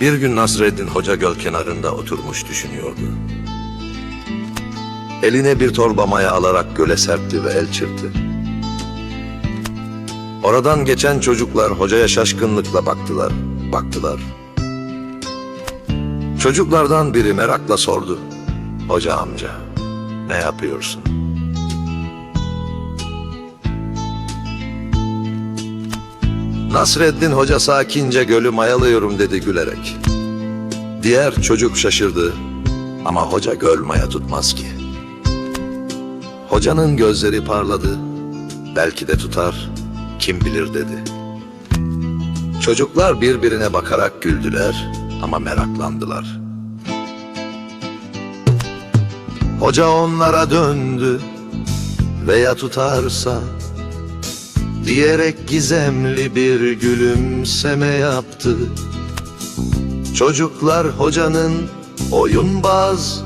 Bir gün Nasreddin Hoca göl kenarında oturmuş düşünüyordu. Eline bir torba maya alarak göle serpti ve el çırptı. Oradan geçen çocuklar hocaya şaşkınlıkla baktılar, baktılar. Çocuklardan biri merakla sordu. Hoca amca, ne yapıyorsun? Nasreddin Hoca sakince gölü mayalıyorum dedi gülerek. Diğer çocuk şaşırdı ama hoca göl maya tutmaz ki. Hocanın gözleri parladı. Belki de tutar, kim bilir dedi. Çocuklar birbirine bakarak güldüler ama meraklandılar. Hoca onlara döndü veya tutarsa diyerek gizemli bir gülümseme yaptı. Çocuklar hocanın oyunbaz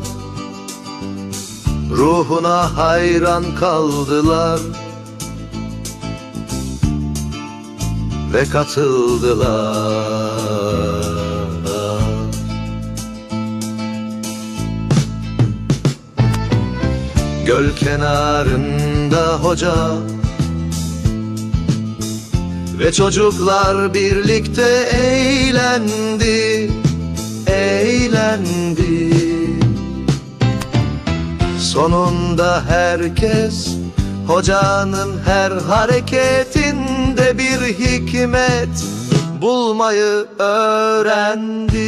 ruhuna hayran kaldılar ve katıldılar. Göl kenarında hoca ve çocuklar birlikte eğlendi, eğlendi. Sonunda herkes hocanın her hareketinde bir hikmet bulmayı öğrendi.